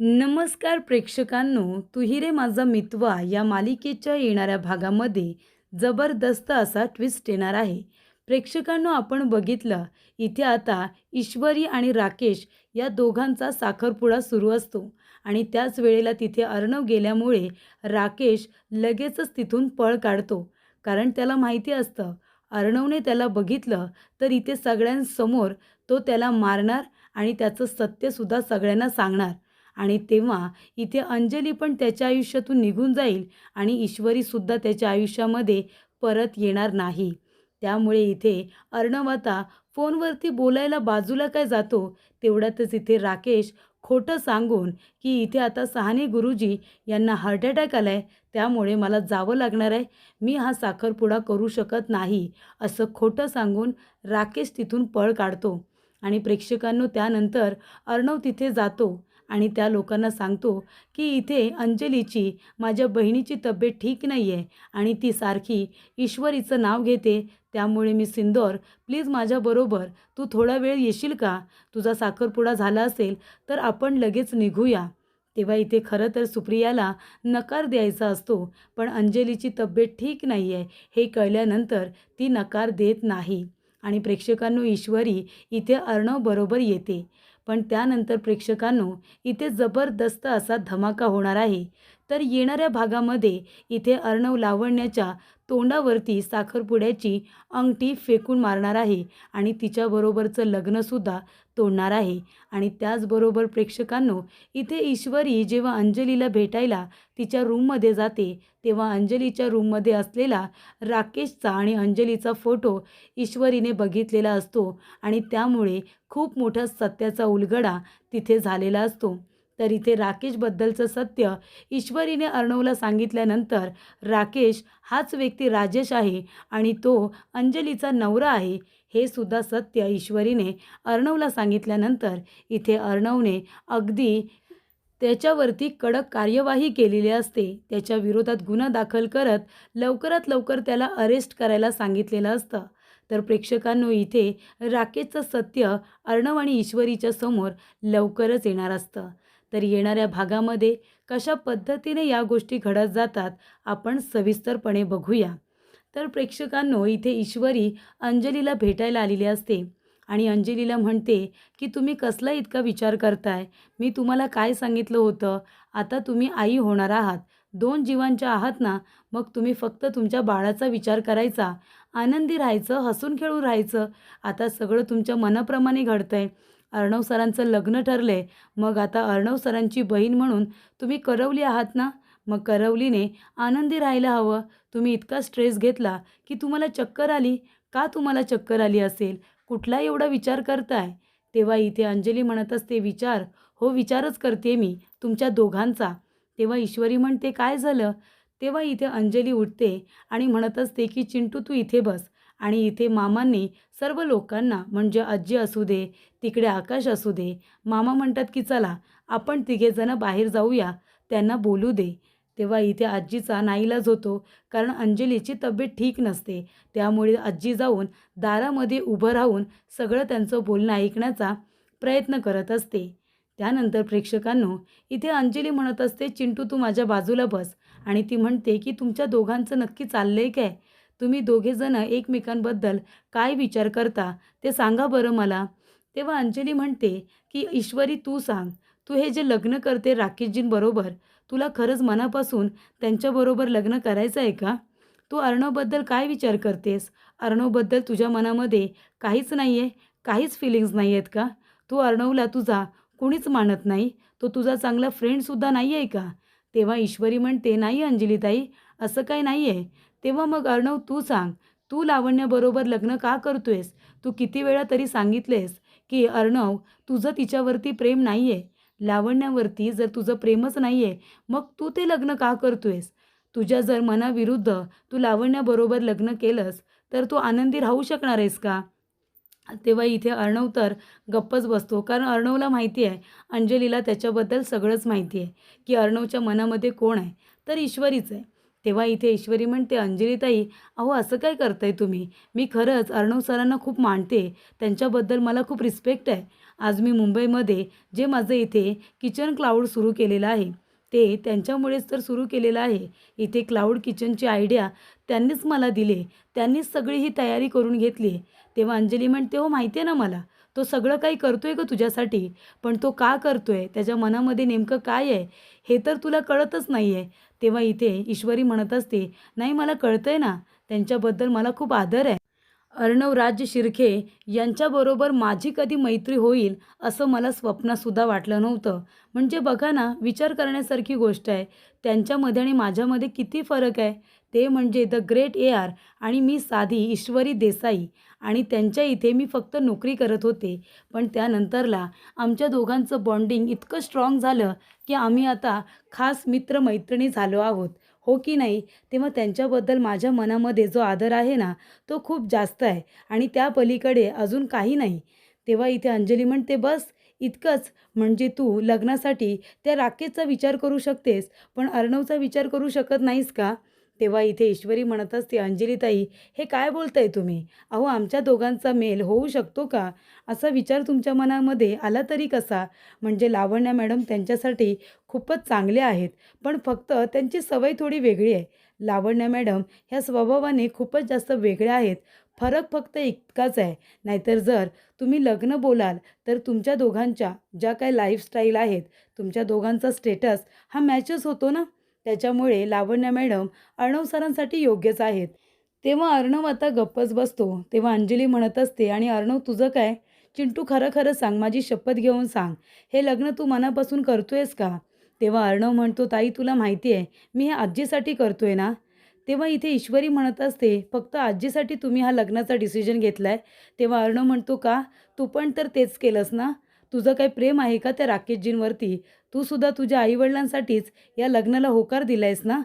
नमस्कार प्रेक्षकांनो तुही रे माझा मितवा या मालिकेच्या येणाऱ्या भागामध्ये जबरदस्त असा ट्विस्ट येणार आहे. प्रेक्षकांनो आपण बघितलं इथे आता ईश्वरी आणि राकेश या दोघांचा साखरपुडा सुरू असतो आणि त्याच वेळेला तिथे अर्णव गेल्यामुळे राकेश लगेचच तिथून पळ काढतो. कारण त्याला माहिती असतं अर्णवने त्याला बघितलं तर इथे सगळ्यांसमोर तो त्याला मारणार आणि त्याचं सत्यसुद्धा सगळ्यांना सांगणार. आणि तेव्हा इथे अंजली पण त्याच्या आयुष्यातून निघून जाईल आणि ईश्वरीसुद्धा त्याच्या आयुष्यामध्ये परत येणार नाही. त्यामुळे इथे अर्णव आता फोनवरती बोलायला बाजूला काय जातो तेवढ्यातच इथे राकेश खोटं सांगून की इथे आता सहाने गुरुजी यांना हार्ट अटॅक आला आहे त्यामुळे मला जावं लागणार आहे. मी हा साखरपुडा करू शकत नाही असं खोटं सांगून राकेश तिथून पळ काढतो. आणि प्रेक्षकांनो त्यानंतर अर्णव तिथे जातो. आणि त्या लोकांना सांगतो की इथे अंजलीची माझ्या बहिणीची तब्येत ठीक नाही आहे आणि ती सारखी ईश्वरीचं नाव घेते त्यामुळे मी सिंदोर प्लीज माझ्याबरोबर तू थोडा वेळ येशील का? तुझा साखरपुडा झाला असेल तर आपण लगेच निघूया. तेव्हा इथे खरं तर सुप्रियाला नकार द्यायचा असतो पण अंजलीची तब्येत ठीक नाही आहे हे कळल्यानंतर ती नकार देत नाही. आणि प्रेक्षकांनो ईश्वरी इथे अर्णव बरोबर येते. पण त्यानंतर प्रेक्षकांनो इथे जबरदस्त असा धमाका होणार आहे. तर येणाऱ्या भागामध्ये इथे अर्णव लावण्याच्या तोंडावरती साखरपुड्याची अंगठी फेकून मारणार आहे आणि तिच्याबरोबरचं लग्नसुद्धा तोडणार आहे. आणि त्याचबरोबर प्रेक्षकांनो इथे ईश्वरी जेव्हा अंजलीला भेटायला तिच्या रूममध्ये जाते तेव्हा अंजलीच्या रूममध्ये असलेला राकेशचा आणि अंजलीचा फोटो ईश्वरीने बघितलेला असतो आणि त्यामुळे खूप मोठा सत्याचा उलगडा तिथे झालेला असतो. तर इथे राकेशबद्दलचं सत्य ईश्वरीने अर्णवला सांगितल्यानंतर राकेश हाच व्यक्ती राजेश आहे आणि तो अंजलीचा नवरा आहे. हे सुद्धा सत्य ईश्वरीने अर्णवला सांगितल्यानंतर इथे अर्णवने अगदी त्याच्यावरती कडक कार्यवाही केलेली असते. त्याच्या विरोधात गुन्हा दाखल करत लवकरात लवकर त्याला अरेस्ट करायला सांगितलेलं असतं. तर प्रेक्षकांनो इथे राकेशचं सत्य अर्णव आणि ईश्वरीच्या समोर लवकरच येणार असतं. तर येणाऱ्या भागामध्ये कशा पद्धतीने या गोष्टी घडत जातात आपण सविस्तरपणे बघूया. तर प्रेक्षकांनो इथे ईश्वरी अंजलीला भेटायला आलेली असते. आणि अंजलीला म्हणते की तुम्ही कसला इतका विचार करताय? मी तुम्हाला काय सांगितलं होतं? आता तुम्ही आई होणार आहात. दोन जीवांच्या आहात ना? मग तुम्ही फक्त तुमच्या बाळाचा विचार करायचा. आनंदी राहायचं हसून खेळून राहायचं. आता सगळं तुमच्या मनाप्रमाणे घडतं आहे अर्णव सरांचं लग्न ठरलं आहे मग आता अर्णव सरांची बहीण म्हणून तुम्ही करवली आहात ना? मग करवलीने आनंदी राहायला हवं. तुम्ही इतका स्ट्रेस घेतला की तुम्हाला चक्कर आली? का तुम्हाला चक्कर आली असेल? कुठला एवढा विचार करताय? तेव्हा इथे अंजली म्हणत असते विचार. हो विचारच करते मी तुमच्या दोघांचा. तेव्हा ईश्वरी म्हणते काय झालं? तेव्हा इथे अंजली उठते आणि म्हणत असते की चिंटू तू इथे बस. आणि इथे मामांनी सर्व लोकांना म्हणजे आजी असू दे तिकडे आकाश असू दे मामा म्हणतात की चला आपण तिघेजणं बाहेर जाऊया त्यांना बोलू दे. तेव्हा इथे आजीचा नाईलाज होतो कारण अंजलीची तब्येत ठीक नसते. त्यामुळे आजी जाऊन दारामध्ये उभं राहून सगळं त्यांचं बोलणं ऐकण्याचा प्रयत्न करत असते. त्यानंतर प्रेक्षकांनो इथे अंजली म्हणत असते चिंटू तू माझ्या बाजूला बस. आणि ती म्हणते की तुमच्या दोघांचं नक्की चाललं आहे काय? तुम्ही दोघेजणं एकमेकांबद्दल काय विचार करता? ते सांगा बरं मला. तेव्हा अंजली म्हणते की ईश्वरी तू सांग. तू हे जे लग्न करते राकेशजींबरोबर तुला खरंच मनापासून त्यांच्याबरोबर लग्न करायचं आहे का? तू अर्णवबद्दल काय विचार करतेस? अर्णवबद्दल तुझ्या मनामध्ये काहीच नाही आहे काहीच फिलिंग्स नाही आहेत का? तू अर्णवला तुझा कुणीच मानत नाही तो तुझा चांगला फ्रेंडसुद्धा नाही आहे का? तेव्हा ईश्वरी म्हणते नाही अंजलीताई असं काही नाही आहे तेव्हा मग अर्णव तू सांग तू लावण्याबरोबर लग्न का करतोयस? तू किती वेळा तरी सांगितलेस की अर्णव तुझं तिच्यावरती प्रेम नाही आहे लावण्यावरती जर तुझं प्रेमच नाही आहे मग तू ते लग्न का करतोयस? तुझ्या जर मनाविरुद्ध तू लावण्याबरोबर लग्न केलंस तर तू आनंदी राहू शकणार आहेस का? तेव्हा इथे अर्णव तर गप्पच बसतो कारण अर्णवला माहिती आहे अंजलीला त्याच्याबद्दल सगळंच माहिती आहे की अर्णवच्या मनामध्ये कोण आहे तर ईश्वरीच आहे. तेव्हा इथे ईश्वरी म्हणते अंजलीताई अहो असं काय करताय तुम्ही? मी खरंच अर्णव सरांना खूप मानते. त्यांच्याबद्दल मला खूप रिस्पेक्ट आहे. आज मी मुंबईमध्ये जे माझं इथे किचन क्लाऊड सुरू केलेलं आहे ते त्यांच्यामुळेच तर सुरू केलेलं आहे. इथे क्लाऊड किचनची आयडिया त्यांनीच मला दिले त्यांनीच सगळी ही तयारी करून घेतली. तेव्हा अंजली म्हणते हो माहिती आहे ना मला तो सगळं काही करतोय का तुझ्यासाठी? पण तो का करतोय? त्याच्या मनामध्ये नेमकं काय आहे? हे तर तुला कळतच नाही आहे तेव्हा इथे ईश्वरी म्हणत असते नाही मला कळतंय ना त्यांच्याबद्दल मला खूप आदर आहे. अर्णव राज्य शिर्खे यांच्याबरोबर माझी कधी मैत्री होईल असं मला स्वप्नातसुद्धा वाटलं नव्हतं. म्हणजे बघा ना विचार करण्यासारखी गोष्ट आहे. त्यांच्यामध्ये आणि माझ्यामध्ये किती फरक आहे? ते म्हणजे द ग्रेट ए आर आणि मी साधी ईश्वरी देसाई आणि त्यांच्या इथे मी फक्त नोकरी करत होते. पण त्यानंतरला आमच्या दोघांचं बॉन्डिंग इतकं स्ट्रॉंग झालं की आम्ही आता खास मित्रमैत्रिणी झालो आहोत. हो की नाही? तेव्हा त्यांच्याबद्दल माझ्या मनामध्ये जो आदर आहे ना तो खूप जास्त आहे आणि त्या पलीकडे अजून काही नाही. तेव्हा इथे अंजली म्हणते बस इतकंच. म्हणजे तू लग्नासाठी त्या राकेशचा विचार करू शकतेस पण अर्णवचा विचार करू शकत नाहीस का? तेव्हा इथे ईश्वरी म्हणत असते अंजलीताई हे काय बोलताय तुम्ही? अहो आमच्या दोघांचा मेल होऊ शकतो का? असा विचार तुमच्या मनामध्ये आला तरी कसा? म्हणजे लावण्या मॅडम त्यांच्यासाठी खूपच चांगले आहेत पण फक्त त्यांची सवय थोडी वेगळी आहे. लावण्या मॅडम ह्या स्वभावाने खूपच जास्त वेगळ्या आहेत. फरक फक्त इतकाच आहे. नाहीतर जर तुम्ही लग्न बोलाल तर तुमच्या दोघांच्या ज्या काही लाईफस्टाईल आहेत तुमच्या दोघांचा स्टेटस हा मॅचच होतो ना? त्याच्यामुळे लावण्या मॅडम अर्णव सरांसाठी योग्यच आहेत. तेव्हा अर्णव आता गप्पच बसतो. तेव्हा अंजली म्हणत असते आणि अर्णव तुझं काय? चिंटू खरं खरं सांग. माझी शपथ घेऊन सांग. हे लग्न तू मनापासून करतोयस का? तेव्हा अर्णव म्हणतो ताई तुला माहिती आहे मी हे आजीसाठी करतोय ना? तेव्हा इथे ईश्वरी म्हणत असते फक्त आजीसाठी तुम्ही हा लग्नाचा डिसिजन घेतला आहे तेव्हा अर्णव म्हणतो का? तू पण तर तेच केलंस ना? तुझं काही प्रेम आहे का त्या राकेशजींवरती? तू सुद्धा तुझ्या आईवडिलांसाठीच या लग्नाला होकार दिला आहेस ना?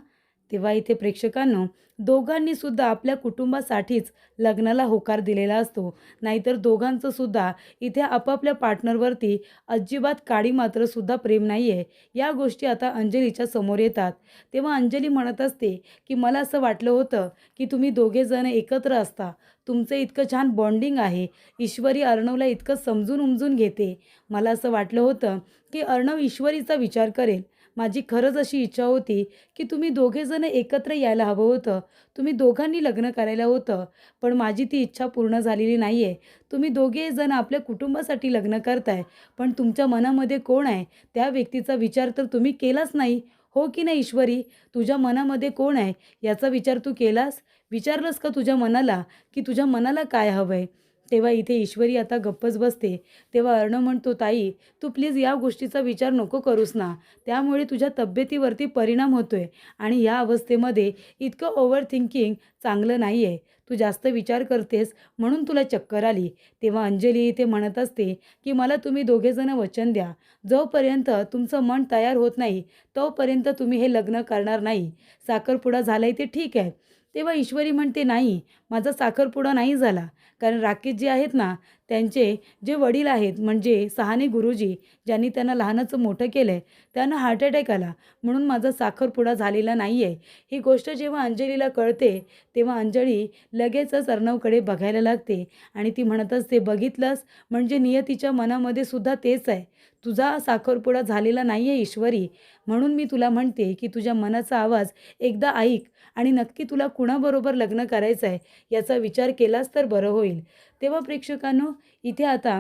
तेव्हा इथे प्रेक्षकांनो दोघांनी सुद्धा आपल्या कुटुंबासाठीच लग्नाला होकार दिलेला असतो. नाहीतर दोघांचं सुद्धा इथे आपापल्या पार्टनरवरती अजिबात काडी मात्र सुद्धा प्रेम नाही आहे या गोष्टी आता अंजलीच्या समोर येतात. तेव्हा अंजली म्हणत असते की मला असं वाटलं होतं की तुम्ही दोघेजण एकत्र असता. तुमचं इतकं छान बॉन्डिंग आहे. ईश्वरी अर्णवला इतकं समजून उमजून घेते. मला असं वाटलं होतं की अर्णव ईश्वरीचा विचार करेल. माझी खरंच अशी इच्छा होती की तुम्ही दोघेजणं एकत्र यायला हवं होतं. तुम्ही दोघांनी लग्न करायला होतं पण माझी ती इच्छा पूर्ण झालेली नाही आहे तुम्ही दोघेजण आपल्या कुटुंबासाठी लग्न करताय पण तुमच्या मनामध्ये कोण आहे? त्या व्यक्तीचा विचार तर तुम्ही केलाच नाही. हो की नाही ईश्वरी? तुझ्या मनामध्ये कोण आहे? याचा विचार तू केलास? विचारलंस का तुझ्या मनाला की तुझ्या मनाला काय हवं आहे तेव्हा इथे ईश्वरी आता गप्पच बसते. तेव्हा अर्ण म्हणतो ताई तू प्लीज या गोष्टीचा विचार नको करूस ना. त्यामुळे तुझ्या तब्येतीवरती परिणाम होतोय आणि या अवस्थेमध्ये इतकं ओव्हर थिंकिंग चांगलं नाही आहे तू जास्त विचार करतेस म्हणून तुला चक्कर आली. तेव्हा अंजली इथे म्हणत असते की मला तुम्ही दोघेजणं वचन द्या. जोपर्यंत तुमचं मन तयार होत नाही तोपर्यंत तुम्ही हे लग्न करणार नाही. साखरपुडा झालाय ते ठीक आहे. तेव्हा ईश्वरी म्हणते नाही माझा साखरपुडा नाही झाला. कारण राकेश जे आहेत ना त्यांचे जे वडील आहेत म्हणजे सहाने गुरुजी ज्यांनी त्यांना लहानाचं मोठं केलं आहे त्यांना हार्ट अटॅक आला. म्हणून माझा साखरपुडा झालेला नाही आहे ही गोष्ट जेव्हा अंजलीला कळते तेव्हा अंजली लगेचच अर्णवकडे बघायला लागते. आणि ती म्हणत असते बघितलंस? म्हणजे नियतीच्या मनामध्ये सुद्धा तेच आहे. तुझा साखरपुडा झालेला नाही आहे ईश्वरी. म्हणून मी तुला म्हणते की तुझ्या मनाचा आवाज एकदा ऐक आणि नक्की तुला कुणाबरोबर लग्न करायचं आहे याचा विचार केलास तर बरं होईल. तेव्हा प्रेक्षकांनो इथे आता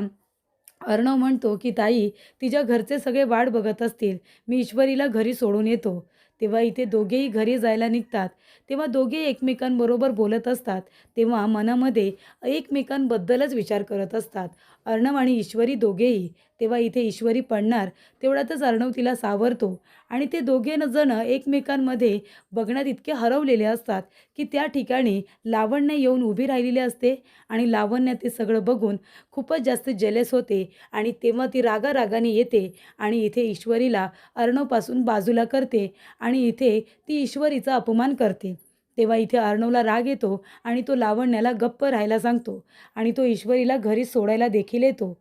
अर्णव म्हणतो की ताई तिच्या घरचे सगळे वाट बघत असतील. मी ईश्वरीला घरी सोडून येतो. तेव्हा इथे दोघेही घरी जायला निघतात. तेव्हा दोघे एकमेकांबरोबर बोलत असतात. तेव्हा मनामध्ये एकमेकांबद्दलच विचार करत असतात. अर्णव आणि ईश्वरी दोघेही तेव्हा इथे ईश्वरी पडणार तेवढ्यातच अर्णव तिला सावरतो. आणि ते दोघे जण एकमेकांमध्ये बघण्यात इतके हरवलेले असतात की त्या ठिकाणी लावण्य येऊन उभी राहिलेली असते आणि लावण्य ते सगळं बघून खूपच जास्त जलेस होते आणि तेव्हा ती रागारागाने येते आणि इथे ईश्वरीला अर्णवपासून बाजूला करते आणि इथे ती ईश्वरीचा अपमान करते. तेव्हा इथे अर्णवला राग येतो आणि तो लावण्याला गप्प राहायला सांगतो आणि तो ईश्वरीला घरी सोडायला देखील येतो.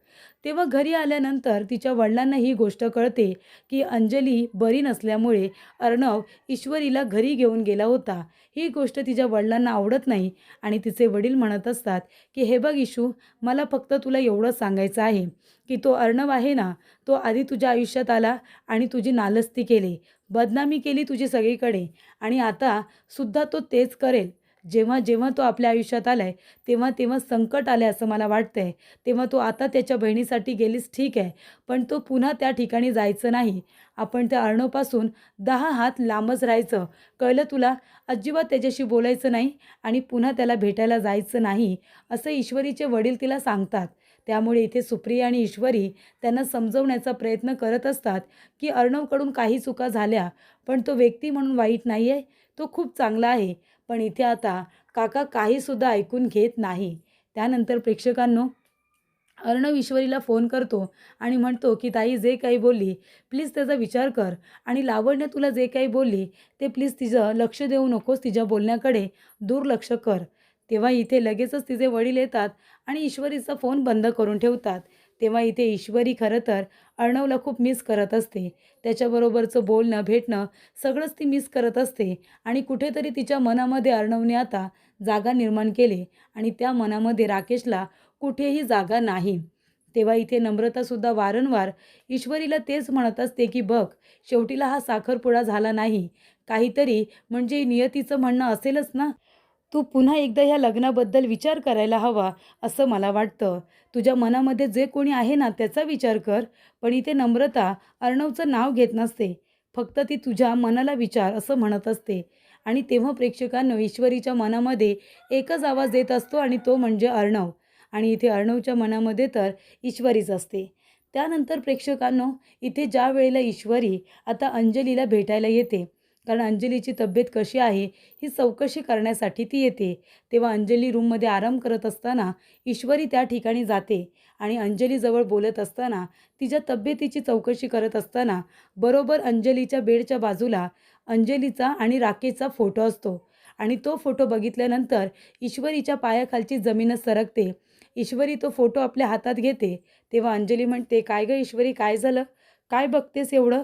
तेव्हा घरी आल्यानंतर तिच्या वडिलांना ही गोष्ट कळते की अंजली बरी नसल्यामुळे अर्णव ईश्वरीला घरी घेऊन गेला होता. ही गोष्ट तिच्या वडिलांना आवडत नाही आणि तिचे वडील म्हणत असतात की हे बघ इशू मला फक्त तुला एवढं सांगायचं आहे. की तो अर्णव आहे ना तो आधी तुझ्या आयुष्यात आला आणि तुझी नालस्ती केली. बदनामी केली तुझी सगळीकडे आणि आता सुद्धा तो तेच करेल. जेव्हा जेव्हा तो आपल्या आयुष्यात आला आहे तेव्हा तेव्हा संकट आले असं मला वाटतंय. तेव्हा तो आता त्याच्या बहिणीसाठी गेलीस ठीक आहे पण तो पुन्हा त्या ठिकाणी जायचं नाही. आपण त्या अर्णवपासून दहा हात लांबच राहायचं. कळलं तुला? अजिबात त्याच्याशी बोलायचं नाही आणि पुन्हा त्याला भेटायला जायचं नाही असं ईश्वरीचे वडील तिला सांगतात. त्यामुळे इथे सुप्रिया आणि ईश्वरी त्यांना समजवण्याचा प्रयत्न करत असतात की अर्णवकडून काही चुका झाल्या पण तो व्यक्ती म्हणून वाईट नाही आहे तो खूप चांगला आहे. पण इथे आता काका काहीसुद्धा ऐकून घेत नाही. त्यानंतर प्रेक्षकांनो अर्णव ईश्वरीला फोन करतो आणि म्हणतो की ताई जे काही बोलली प्लीज त्याचा विचार कर आणि लावण्य तुला जे काही बोलली ते प्लीज तिचं लक्ष देऊ नकोस तिच्या बोलण्याकडे दुर्लक्ष कर. तेव्हा इथे लगेचच तिचे वडील येतात आणि ईश्वरीचा फोन बंद करून ठेवतात. तेव्हा इथे ईश्वरी खरं तर अर्णवला खूप मिस करत असते. त्याच्याबरोबरचं बोलणं भेटणं सगळंच ती मिस करत असते आणि कुठेतरी तिच्या मनामध्ये अर्णवने आता जागा निर्माण केली आणि त्या मनामध्ये राकेशला कुठेही जागा नाही. तेव्हा इथे नम्रतासुद्धा वारंवार ईश्वरीला तेच म्हणत असते की बघ शेवटीला हा साखरपुडा झाला नाही. काहीतरी म्हणजे नियतीचं म्हणणं असेलच ना? तू पुन्हा एकदा ह्या लग्नाबद्दल विचार करायला हवा असं मला वाटतं. तुझ्या मनामध्ये जे कोणी आहे ना त्याचा विचार कर. पण इथे नम्रता अर्णवचं नाव घेत नसते. फक्त ती तुझ्या मनाला विचार असं म्हणत असते. आणि तेव्हा प्रेक्षकांनो ईश्वरीच्या मनामध्ये एकच आवाज येत असतो आणि तो म्हणजे अर्णव. आणि इथे अर्णवच्या मनामध्ये तर ईश्वरीच असते. त्यानंतर प्रेक्षकांनो इथे ज्या वेळेला ईश्वरी आता अंजलीला भेटायला येते कारण अंजलीची तब्येत कशी आहे ही चौकशी करण्यासाठी ती येते. तेव्हा अंजली रूममध्ये आराम करत असताना ईश्वरी त्या ठिकाणी जाते आणि अंजलीजवळ बोलत असताना तिच्या तब्येतीची चौकशी करत असताना बरोबर अंजलीच्या बेडच्या बाजूला अंजलीचा आणि राकेशचा फोटो असतो आणि तो फोटो बघितल्यानंतर ईश्वरीच्या पायाखालची जमीनच सरकते. ईश्वरी तो फोटो आपल्या हातात घेते. तेव्हा अंजली म्हणते काय गं ईश्वरी काय झालं? काय बघतेस एवढं?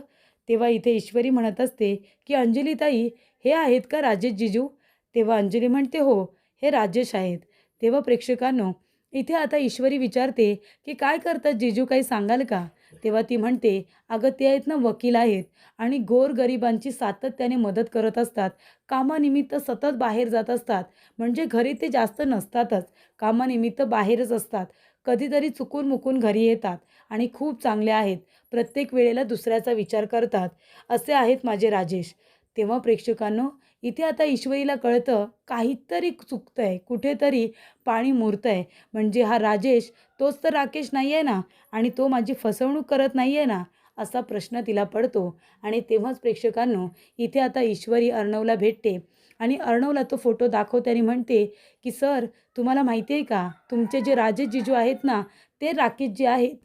तेव्हा इथे ईश्वरी म्हणत असते की अंजलीताई हे आहेत का राजेश जिजू? तेव्हा अंजली म्हणते हो हे राजेश आहेत. तेव्हा प्रेक्षकांनो इथे आता ईश्वरी विचारते की काय करतात जिजू काही सांगाल का? तेव्हा ती म्हणते अगं ते आहेत ना वकील आहेत आणि गोरगरिबांची सातत्याने मदत करत असतात. कामानिमित्त सतत बाहेर जात असतात. म्हणजे घरी ते जास्त नसतातच. कामानिमित्त बाहेरच असतात. कधीतरी चुकून मुकून घरी येतात आणि खूप चांगले आहेत. प्रत्येक वेळेला दुसऱ्याचा विचार करतात. असे आहेत माझे राजेश. तेव्हा प्रेक्षकांनो इथे आता ईश्वरीला कळतं काहीतरी चुकतं आहे कुठेतरी पाणी मुरतं आहे म्हणजे हा राजेश तोच तर राकेश नाही आहे ना? आणि तो माझी फसवणूक करत नाही आहे ना? असा प्रश्न तिला पडतो. आणि तेव्हाच प्रेक्षकांनो इथे आता ईश्वरी अर्णवला भेटते. आणि अर्णवला तो फोटो दाखवते आणि म्हणते की सर तुम्हाला माहिती आहे का? तुमचे जे राजेश जिजू आहेत ना ते राकेश जे आहेत.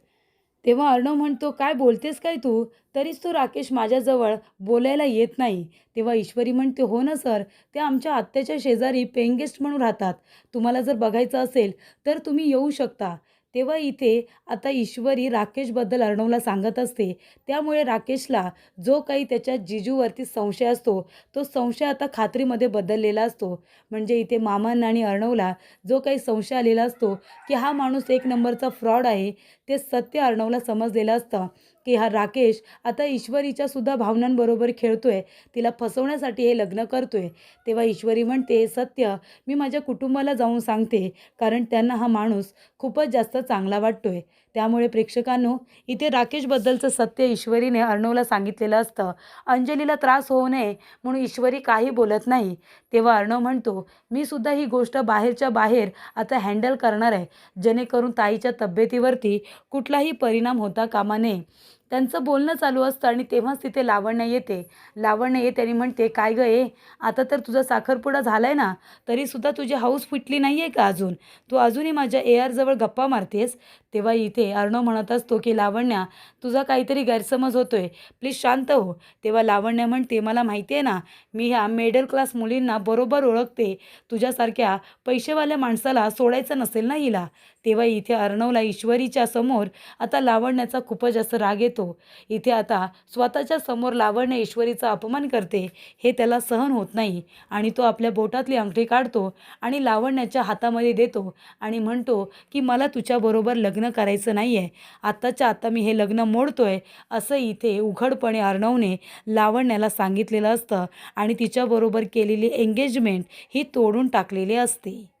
तेव्हा अर्णव म्हणतो काय बोलतेस काय तू? तरीच तो राकेश माझ्याजवळ बोलायला येत नाही. तेव्हा ईश्वरी म्हणते हो ना सर ते आमच्या आत्याच्या शेजारी पेइंग गेस्ट म्हणून राहतात. तुम्हाला जर बघायचं असेल तर तुम्ही येऊ शकता. तेव्हा इथे आता ईश्वरी राकेशबद्दल अर्णवला सांगत असते. त्यामुळे राकेशला जो काही त्याच्या जिजूवरती संशय असतो तो संशय आता खात्रीमध्ये बदललेला असतो. म्हणजे इथे मामांना आणि अर्णवला जो काही संशय आलेला असतो की हा माणूस एक नंबरचा फ्रॉड आहे ते सत्य अर्णवला समजलेलं असतं. की हा राकेश आता ईश्वरीच्या सुद्धा भावनांबरोबर खेळतोय. तिला फसवण्यासाठी हे लग्न करतोय. तेव्हा ईश्वरी म्हणते "हे सत्य मी माझ्या कुटुंबाला जाऊन सांगते कारण त्यांना हा माणूस खूपच जास्त चांगला वाटतोय. त्यामुळे प्रेक्षकांनो इथे राकेशबद्दलचं सत्य ईश्वरीने अर्णवला सांगितलेलं असतं. अंजलीला त्रास होऊ नये म्हणून ईश्वरी काही बोलत नाही. तेव्हा अर्णव म्हणतो मी सुद्धा ही गोष्ट बाहेरच्या बाहेर आता हँडल करणार आहे. जेणेकरून ताईच्या तब्येतीवरती कुठलाही परिणाम होता कामा नये. त्यांचं बोलणं चालू असतं आणि तेव्हाच तिथे लावण्य येते. लावण्य येते आणि म्हणते काय गं ए आता तर तुझा साखरपुडा झाला आहे ना तरीसुद्धा तुझी हाऊस फुटली नाही आहे का अजून? तू अजूनही माझ्या ए आरजवळ गप्पा मारतेस? तेव्हा इथे अर्णव म्हणत असतो की लावण्या तुझा काहीतरी गैरसमज होतो आहे प्लीज शांत हो. तेव्हा लावण्या म्हणते मला माहिती आहे ना मी ह्या मिडल क्लास मुलींना बरोबर ओळखते. तुझ्यासारख्या पैसेवाल्या माणसाला सोडायचं नसेल ना हिला? तेव्हा इथे अर्णवला ईश्वरीच्या समोर आता लावण्याचा खूपच जास्त राग येतो. इथे आता स्वतःच्या समोर लावण्य ईश्वरीचा अपमान करते. हे त्याला सहन होत नाही आणि तो आपल्या बोटातली अंगठी काढतो आणि लावण्याच्या हातामध्ये देतो आणि म्हणतो की मला तुझ्याबरोबर लग्न लग्न करायचं नाही आहे आत्ताच्या आता मी हे लग्न मोडतोय असं इथे उघडपणे अर्णवने लावण्याला सांगितलेलं असतं आणि तिच्याबरोबर केलेली एंगेजमेंट ही तोडून टाकलेली असते.